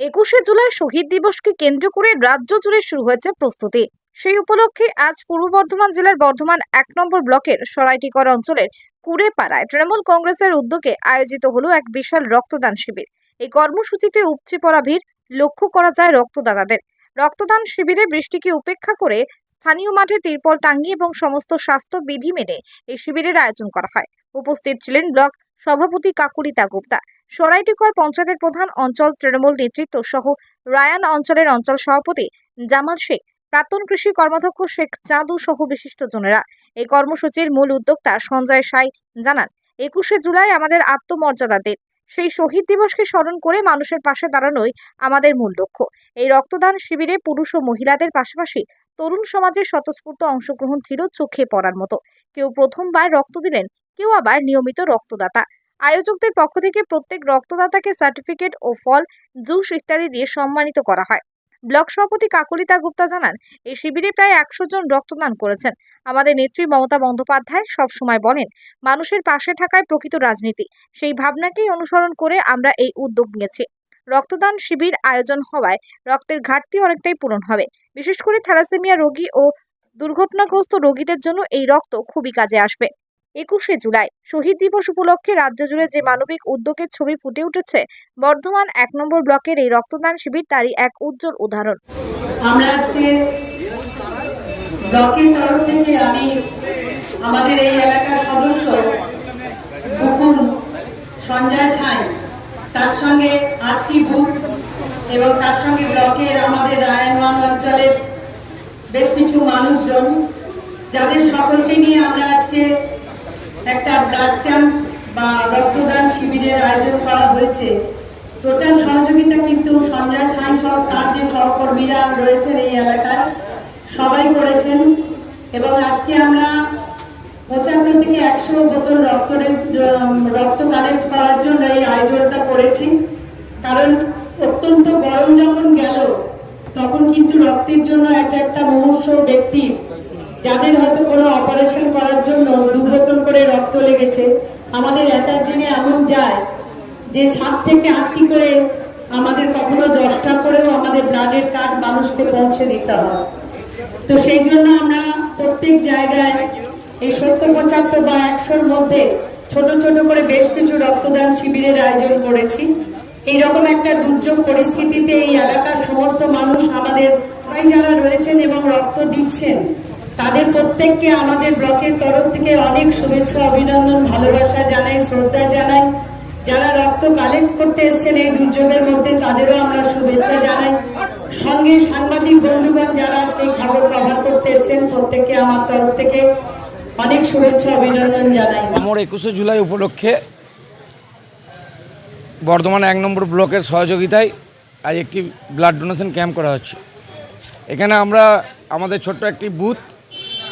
একুশে জুলাই শহীদ দিবসকে কেন্দ্র করে রাজ্য জুড়ে শুরু হয়েছে প্রস্তুতি। সেই উপলক্ষে আজ পূর্ব বর্ধমান জেলার বর্ধমান এক নম্বর ব্লকের সরাইটিকর অঞ্চলের কুড়েপাড়ায় তৃণমূল কংগ্রেসের উদ্যোগে আয়োজিত হলো এক বিশাল রক্তদান শিবির। এই কর্মসূচিতে উপচে পড়া ভিড় লক্ষ্য করা যায় রক্তদাতাদের। রক্তদান শিবিরে বৃষ্টিকে উপেক্ষা করে স্থানীয় মাঠে তিরপল টাঙ্গি এবং সমস্ত স্বাস্থ্য বিধি মেনে এই শিবিরের আয়োজন করা হয়। উপস্থিত ছিলেন ব্লক সভাপতি কাকুলিতা গুপ্তা। সরাইটিকর পঞ্চায়েতের প্রধান অঞ্চল তৃণমূল নেতৃত্ব সহ রায়ান অঞ্চলের অঞ্চল সভাপতি জামাল শেখ, প্রাক্তন কৃষি কর্মাধ্যক্ষ শেখ চাঁদু সহ বিশিষ্টজনেরা। এই কর্মসূচির মূল উদ্যোক্তা সঞ্জয় সাই জানান, একুশে জুলাই আমাদের আত্মমর্যাদা দিন। সেই শহীদ দিবসকে স্মরণ করে মানুষের পাশে দাঁড়ানোই আমাদের মূল লক্ষ্য। এই রক্তদান শিবিরে পুরুষ ও মহিলাদের পাশাপাশি তরুণ সমাজের স্বতঃস্ফূর্ত অংশগ্রহণ ছিল চোখে পড়ার মতো। কেউ প্রথমবার রক্ত দিলেন, কেউ আবার নিয়মিত রক্তদাতা। আয়োজকদের পক্ষ থেকে প্রত্যেক রক্তদাতাকে সার্টিফিকেট ও ফল, জুস ইত্যাদি দিয়ে সম্মানিত করা হয়। ব্লক সভাপতি কাকলিতা গুপ্তা জানান, এই শিবিরে প্রায় একশো জন রক্তদান করেছেন। আমাদের নেত্রী মমতা বন্দ্যোপাধ্যায় সবসময় বলেন, মানুষের পাশে থাকায় প্রকৃত রাজনীতি। সেই ভাবনাকেই অনুসরণ করে আমরা এই উদ্যোগ নিয়েছি। রক্তদান শিবির আয়োজন হওয়ায় রক্তের ঘাটতি অনেকটাই পূরণ হবে। বিশেষ করে থ্যালাসেমিয়া রোগী ও দুর্ঘটনাগ্রস্ত রোগীদের জন্য এই রক্ত খুবই কাজে আসবে। একুশে জুলাই, শহীদ দিবস উপলক্ষে রাজ্য জুড়ে যে মানবিক উদ্যোগের ছবি ফুটে উঠেছে, বর্ধমান এক নম্বর ব্লকের এই রক্তদান শিবির তারই এক উজ্জ্বল উদাহরণ। আমরা আজকে ব্লকের তরফ থেকে আমি আমাদের এই এলাকার সদস্য মুকুল সঞ্জয় সাঁই, তার সঙ্গে আটটি বুথ এবং তার সঙ্গে ব্লকের আমাদের রায়নওয়ান অঞ্চলের বেশ কিছু মানুষজন, যাদের সকলকে নিয়ে আমরা আজকে একটা ব্লাড ক্যাম্প বা রক্তদান শিবিরের আয়োজন করা হয়েছে। টোটাল সহযোগিতা কিন্তু সঞ্জয় সাই সহ তার যে সহকর্মীরা রয়েছেন এই এলাকায় সবাই করেছেন। এবং আজকে আমরা পঁচাত্তর থেকে একশো বোতল রক্ত রক্ত কালেক্ট করার জন্য এই আয়োজনটা করেছি। কারণ অত্যন্ত গরম যখন গেল, তখন কিন্তু রক্তের জন্য একটা একটা মুমূর্ষ ব্যক্তি যাদের হয়তো কোনো অপারেশন করার জন্য দু বোতল করে রক্ত লেগেছে, আমাদের এক দিনে এমন যায়। যে সাত থেকে আটটি করে আমাদের কখনো দশটা করেও আমাদের ব্লাডের কার্ড মানুষকে পৌঁছে দিতে হয়। তো সেই জন্য আমরা প্রত্যেক জায়গায় এই সত্তর পঁচাত্তর বা একশোর মধ্যে ছোট ছোট করে বেশ কিছু রক্তদান শিবিরের আয়োজন করেছি। এইরকম একটা দুর্যোগ পরিস্থিতিতে এই এলাকার সমস্ত মানুষ আমাদের যারা রয়েছেন এবং রক্ত দিচ্ছেন তাদের প্রত্যেককে আমাদের ব্লকের তরফ থেকে অনেক শুভেচ্ছা, অভিনন্দন, ভালোবাসা জানাই, শ্রদ্ধা জানাই। যারা রক্ত কালেক্ট করতে এসেছেন এই দুর্যোগের মধ্যে, তাদেরও আমরা শুভেচ্ছা জানাই। সঙ্গে সাংবাদিক বন্ধুগণ যারা আজকে খবর কভার করতে এসেছেন, প্রত্যেককে আমার তরফ থেকে অনেক শুভেচ্ছা, অভিনন্দন জানাই। আমার একুশে জুলাই উপলক্ষে বর্ধমান এক নম্বর ব্লকের সহযোগিতায় আজ একটি ব্লাড ডোনেশন ক্যাম্প করা হচ্ছে। এখানে আমরা আমাদের ছোট্ট একটি বুথ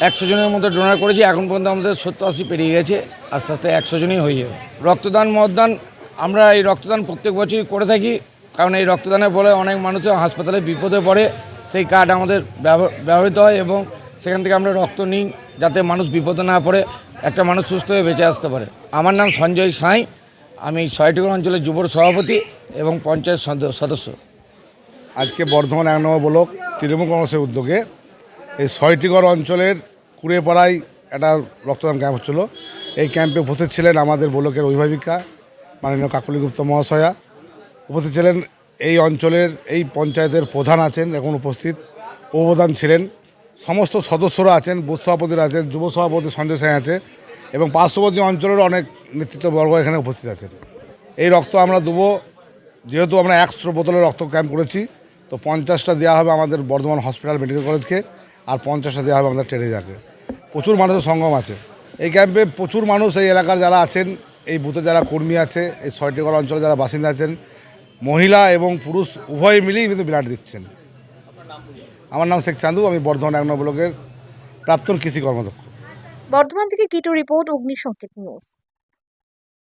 একশো জনের মধ্যে ডোনার করেছি, এখন পর্যন্ত আমাদের সত্তর আশি পেরিয়ে গেছে, আস্তে আস্তে একশো জনই হয়ে যাবে। রক্তদান মতদান আমরা এই রক্তদান প্রত্যেক বছরই করে থাকি, কারণ এই রক্তদানের ফলে অনেক মানুষ হাসপাতালে বিপদে পড়ে, সেই কার্ড আমাদের ব্যব- ব্যবহৃত হয় এবং সেখান থেকে আমরা রক্ত নিই, যাতে মানুষ বিপদে না পড়ে, একটা মানুষ সুস্থ হয়ে বেঁচে আসতে পারে। আমার নাম সঞ্জয় সাঁই, আমি ছয়টিগড় অঞ্চলের যুবর সভাপতি এবং পঞ্চায়েত সদ- সদস্য। আজকে বর্ধমান এক নম্বর ব্লক তৃণমূল কংগ্রেসের উদ্যোগে এই ছয়টিগড় অঞ্চলের কুড়েপাড়ায় একটা রক্তদান ক্যাম্প হচ্ছিল। এই ক্যাম্পে উপস্থিত ছিলেন আমাদের ব্লকের অভিভাবিকা, মাননীয় কাকলি গুপ্ত মহাশয়া। উপস্থিত ছিলেন এই অঞ্চলের এই পঞ্চায়েতের প্রধান আছেন, এখন উপস্থিত উপপ্রধান ছিলেন। সমস্ত সদস্যরা আছেন, বুথ সভাপতিরা আছেন, যুব সভাপতি সঞ্জয় সাঁই আছে এবং পার্শ্ববর্তী অঞ্চলের অনেক নেতৃত্ববর্গ এখানে উপস্থিত আছেন। এই রক্ত আমরা দেবো, যেহেতু আমরা একশো বোতলের রক্ত ক্যাম্প করেছি, তো পঞ্চাশটা দেওয়া হবে আমাদের বর্ধমান হসপিটাল মেডিকেল কলেজকে। আর পঞ্চাশটা দেওয়া হবে আমাদের টেরেজাকে প্রচুর মানুষের সঙ্গম আছে। এই ক্যাম্পে প্রচুর মানুষ এই এলাকার যারা আছেন, এই বুথে যারা কর্মী আছে, এই ছয়টি ছয়টিগড় অঞ্চলে যারা বাসিন্দা আছেন, মহিলা এবং পুরুষ উভয় মিলেই কিন্তু ব্লাড দিচ্ছেন। আমার নাম শেখ চান্দু আমি বর্ধমান এক ব্লকের প্রাক্তন কৃষি কর্মদক্ষ। বর্ধমান থেকে কিটো রিপোর্ট অগ্নি সংকেত নিউজ